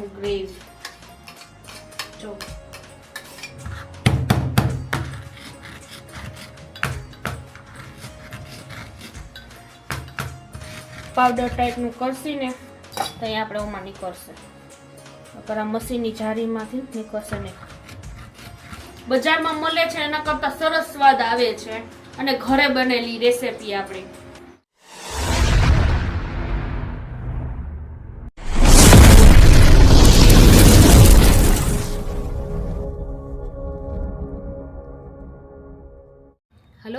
પાલકનું gravy જો. Powder ટાઈપનું કરશીને તો અહીં આપણે ઓમાં નીકળશે. નકર આ મશીનની જારીમાંથી નીકળશે નહીં બજારમાં મળે છે એના કરતાં સરસ સ્વાદ આવે છે અને ઘરે બનેલી રેસીપી આપણી.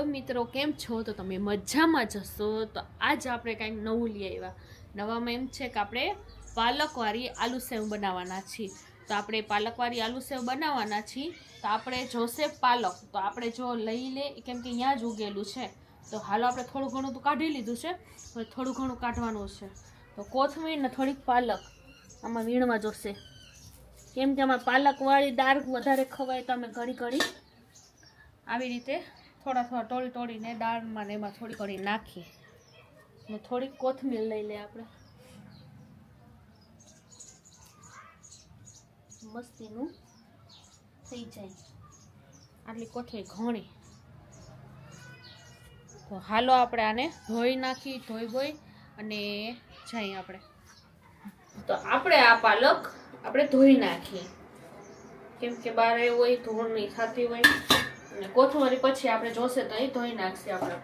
હલો મિત્રો, કેમ છો? તો તમે મજામાં જશો તો આજ આપણે કાંઈક નવું લઈ આવ્યા. નવામાં એમ છે કે આપણે પાલકવાળી આલુ સેવ બનાવવાના છીએ. તો આપણે પાલકવાળી આલુ સેવ બનાવવાના છીએ. તો આપણે જોશે પાલક. તો આપણે જો લઈ લે કેમ કે અહીંયા જ ઉગેલું છે. તો હાલો આપણે થોડું ઘણું તો કાઢી લીધું છે. હવે થોડું ઘણું કાઢવાનું છે. તો કોથમીર ને થોડીક પાલક. આમાં વીણવા જોશે. કેમ કે આમાં પાલકવાળી દાળ વધારે ખવાય તો અમે ઘડી ઘડી આવી રીતે થોડા થોડા ટોળી ટોળીને દાળમાં ને એમાં થોડી થોડી નાખીએ. ને થોડીક કોથમીર લઈ લે આપણે. મસ્તીનું થઈ જાય. આટલી કોથળી ઘણી. તો હાલો આપણે આને ધોઈ નાખી, ધોઈ બોઈ અને જઈએ આપણે. તો આપણે આ પાલક આપણે ધોઈ નાખીએ. કેમ કે બારે હોય, ધૂળ નહીં થતી હોય. અને કોથમરી પછી આપણે જોશે તો એ ધોઈ નાખશે આપણે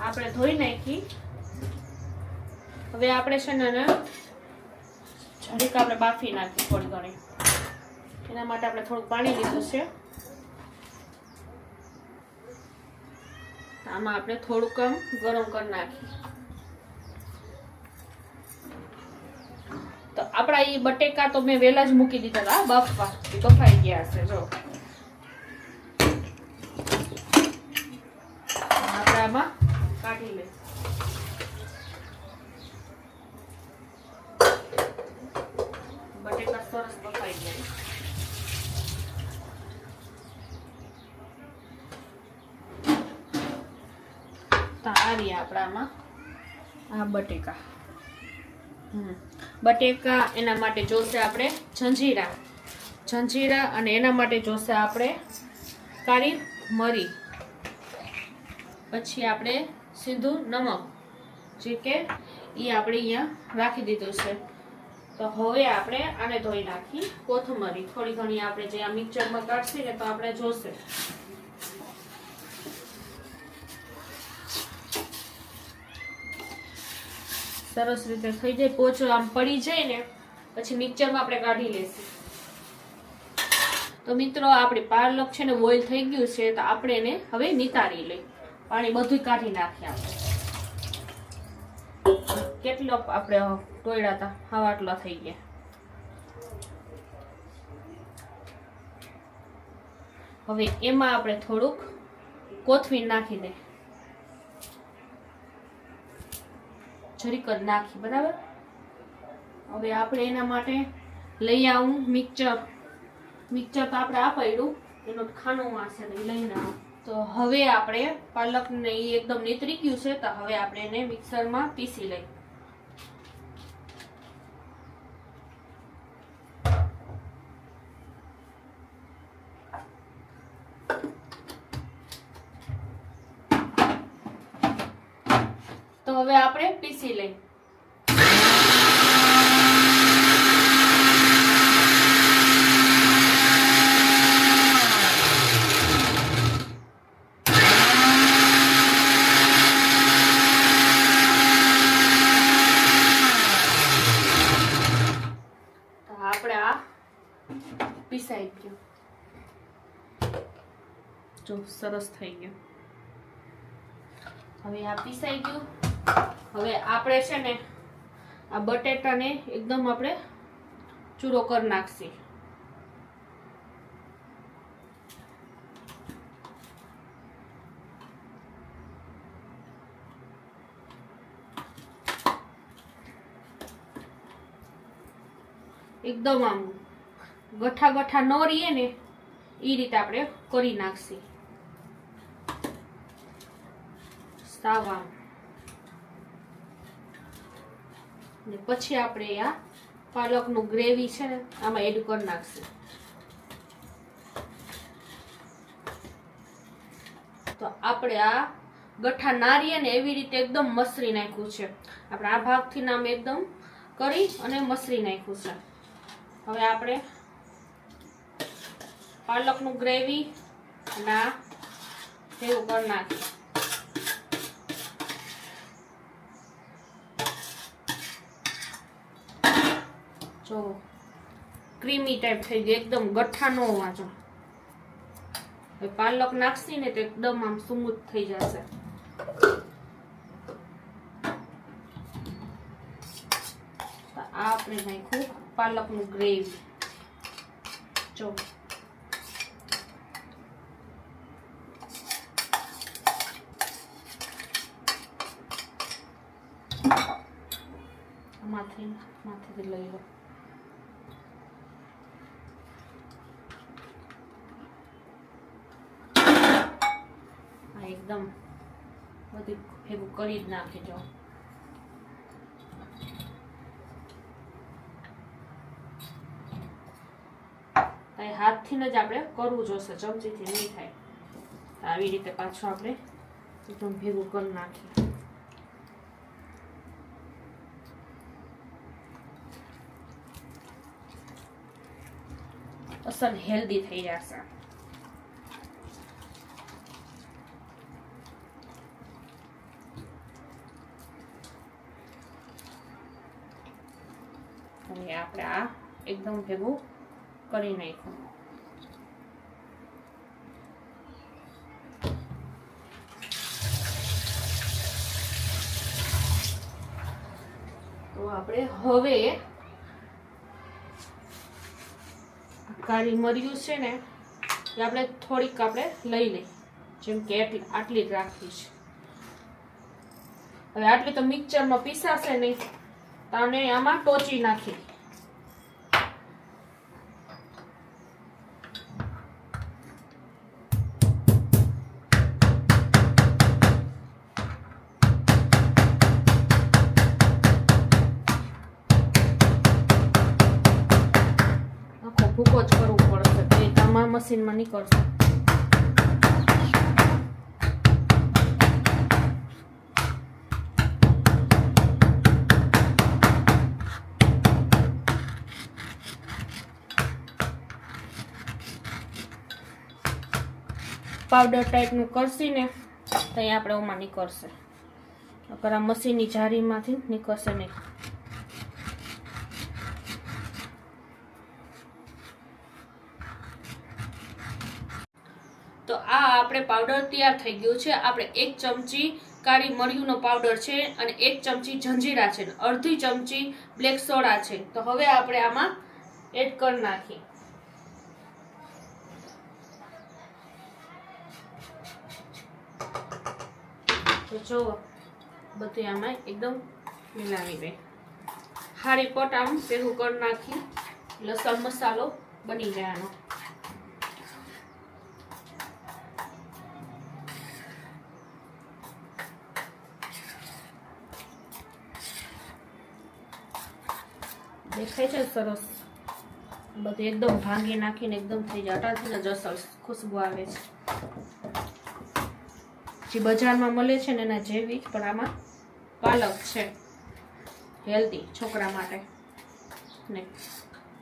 આપણે ધોઈ નાખી. હવે આપણે છે ને જરીક આપણે બાફી નાખી થોડી ઘણી. એના માટે આપણે થોડુંક પાણી લીધું છે. આમાં આપણે થોડુંક ગરમ કરી નાખી. આપણા એ બટેકા તો મેં વહેલા જ મૂકી દીધા હતા. બફવા. બફાઈ ગયા હશે, જો. આપણામાં કાઢી લે. બટેકા સરસ બફાઈ ગયા. તો આ રહ્યા આપણામાં આ બટેકા. હમ. બટેકા, એના માટે જોશે આપણે જંજીરા. જંજીરા અને એના માટે જોશે આપણે કાળી મરી. પછી આપણે સીધું નમક, જે કે એ આપણે અહીંયા રાખી દીધું છે. તો હવે આપણે આને ધોઈ નાખી કોથમરી. થોડી ઘણી આપણે જે આ મિક્સરમાં કાઢશે ને તો આપણે જોશે. સરસ રીતે થઈ જાય, પોચો આમ પડી જાય ને, પછી મિક્સરમાં આપણે કાઢી લેશું. તો મિત્રો, આપણે પાલક છે ને બોઇલ થઈ ગયું છે, તો આપણે એને હવે નિતારી લઈ. પાણી બધું કાઢી નાખીએ આપણે. કેટલો આપણે ટોયડા હતા હવા આટલા થઈ ગયા. હવે એમાં આપણે થોડુંક કોથમીર નાખી દે. જરીક જ નાખી, બરાબર? હવે આપણે એના માટે લઈ આવું મિક્સર. મિક્સર તો આપણે આ પડ્યું, એનો ખાનો વાંસે લઈને આવું. તો હવે આપણે પાલકને એ એકદમ નીતરી ગયું છે, તો હવે આપણે એને મિક્સરમાં પીસી લઈ. હવે આપણે પીસી લઈ. તો આપણે આ પીસાઈ ગયું જો સરસ થઈ ગયું. હવે આ પીસાઈ ગયું હવે આપણે છે ને આ બટેટાને એકદમ આપણે ચૂરો કરી નાખશી. એકદમ આમ ગઠા ગઠા ન રહીએ ને એ રીતે આપણે કરી નાખશી. સાવ આમ. ને પછી આપણે આ પાલકનું ગ્રેવી છે ને, આમાં એડ કરી નાખશું. તો આપણે આ ગઠ્ઠા નારીએ ને એવી રીતે એકદમ મસરી નાખ્યું છે. આપણે આ ભાગથી નામ એકદમ કરી અને મસરી નાખ્યું છે. હવે આપણે પાલકનું ગ્રેવી આ એવું કરી નાખીએ. જો ક્રીમી ટાઈપ થઈ ગયો એકદમ ગઠ્ઠા નો વાંચો જો. પાલક નાખશી ને તો એકદમ આમ સ્મૂથ થઈ જશે. આપણે નાખ્યું પાલકનું ગ્રેવી જો. માથે માથેથી લઈ લો આ એકદમ બધું ભેગું કરી જ નાખીજો. તાઈ હાથથી જ આપણે કરવું જોશે, ચમચીથી નહીં થાય. આવી રીતે પાછું આપણે એકદમ ભેગું કરી નાખીએ. અસલ હેલ્ધી થઈ જશે હવે આપણે આ એકદમ ભેગું કરી નાખ્યું. તો આપણે હવે કાળી મર્યું છે ને, એ આપણે થોડીક આપણે લઈ લઈ જેમ કે આટલી જ રાખવી છે. હવે આટલી તો મિક્સરમાં પીસાશે નહીં. તો આમાં ટોચી નાખી મશીનમાં નીકળશે પાવડર ટાઈપનું કરશીને તો અહીં આપણે ઓમાં નીકળશે. અગર આ મશીનની જારીમાંથી નીકળશે નહીં. તો આ આપણે પાવડર તૈયાર થઈ ગયું છે. આપણે એક ચમચી કાળી મરીયુંનો પાવડર છે અને એક ચમચી જંજીરા છે અડધી ચમચી બ્લેક સોડા છે. તો હવે આપણે આમાં એડ કરી નાખીએ. તો જો બધું આમાં એકદમ મિલાવી દે. હારી પટ આમ ભેગું કરી નાખી લસણ મસાલો બની જાય દેખાય છે સરસ. બધું એકદમ ભાંગી નાખીને એકદમ થઈ જાય. અટાથી જ ખુશ્બુ આવે છે. જે બજારમાં મળે છે ને એના જેવી પણ આમાં પાલક છે. હેલ્ધી છોકરા માટે. ને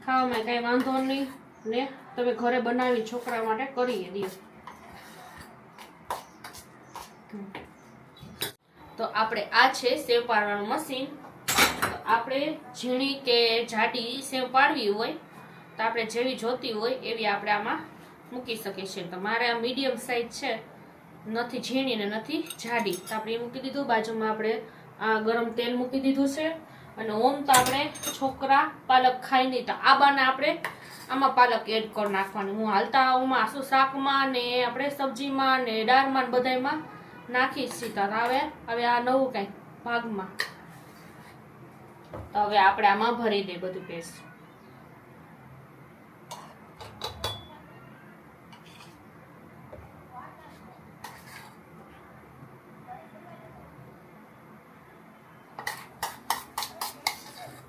ખાવામાં કાંઈ વાંધો નહીં. ને તમે ઘરે બનાવી છોકરા માટે કરીએ દો તો આપણે આ છે સેવ પાડવાનું મશીન. આપણે ઝીણી કે જાડી સેવ પાડવી હોય, તો આપણે જેવી જોતી હોય એવી આપણે આમાં મૂકી શકીએ છીએ. તો મારે આ મીડિયમ સાઇઝ છે, નથી ઝીણી ને નથી જાડી. તો આપણે એ મૂકી દીધું. બાજુમાં આપણે આ ગરમ તેલ મૂકી દીધું છે. અને ઓમ તો આપણે છોકરા પાલક ખાઈ નહીં, તો આ બાને આપણે આમાં પાલક એડ કરી નાખવાની. હું હાલતા ઓમાં આસુ શાકમાં ને આપણે સબ્જીમાં ને દાળમાં ને બધાયમાં નાખીશ સીતા હવે હવે આ નવું કંઈક ભાગમાં. તો હવે આપણે આમાં ભરી દે બધું પેસ્ટ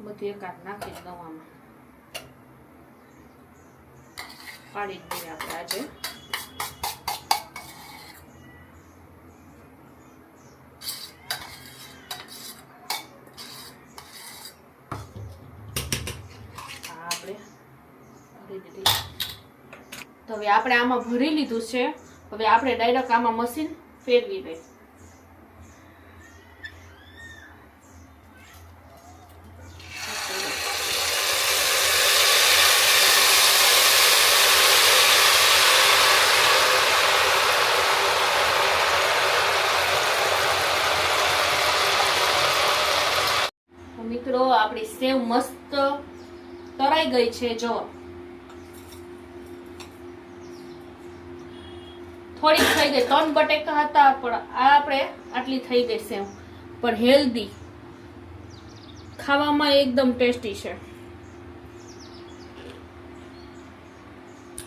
બધી એકાદ નાખી દઉં આમાં. પાડી દઈએ આપણે આજે આ આપણે ભરી દીધી તો હવે આપણે આમાં ભરી લીધું છે. હવે આપણે ડાયરેક્ટ આમાં મશીન ફેરવી દઈએ. મિત્રો, આપણી સેવ મસ્ત તરાઈ ગઈ છે, જો. થોડીક થઈ ગઈ, ત્રણ બટેકા હતા, પણ આ આપણે આટલી થઈ ગઈ સેવ. પણ હેલ્ધી ખાવામાં એકદમ ટેસ્ટી છે.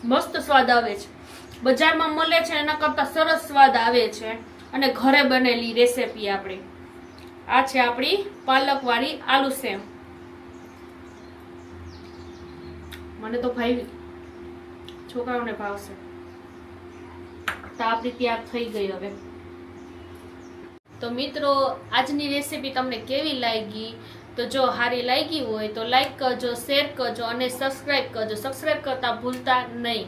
મસ્ત સ્વાદ આવે છે. બજારમાં મળે છે, એના કરતાં સરસ સ્વાદ આવે છે. અને ઘરે બનેલી રેસીપી આપણી. આ છે આપણી પાલકવાળી આલુ સેવ. મને તો ભાઈ છોકરાઓને ભાવશે. તો આપણી તૈયાર થઈ ગઈ હવે. તો મિત્રો, આજની રેસીપી તમને કેવી લાગી? તો જો હારી લાગી હોય તો લાઈક કરજો શેર કરજો અને સબસ્ક્રાઈબ કરજો. સબસ્ક્રાઈબ કરતા ભૂલતા નહીં.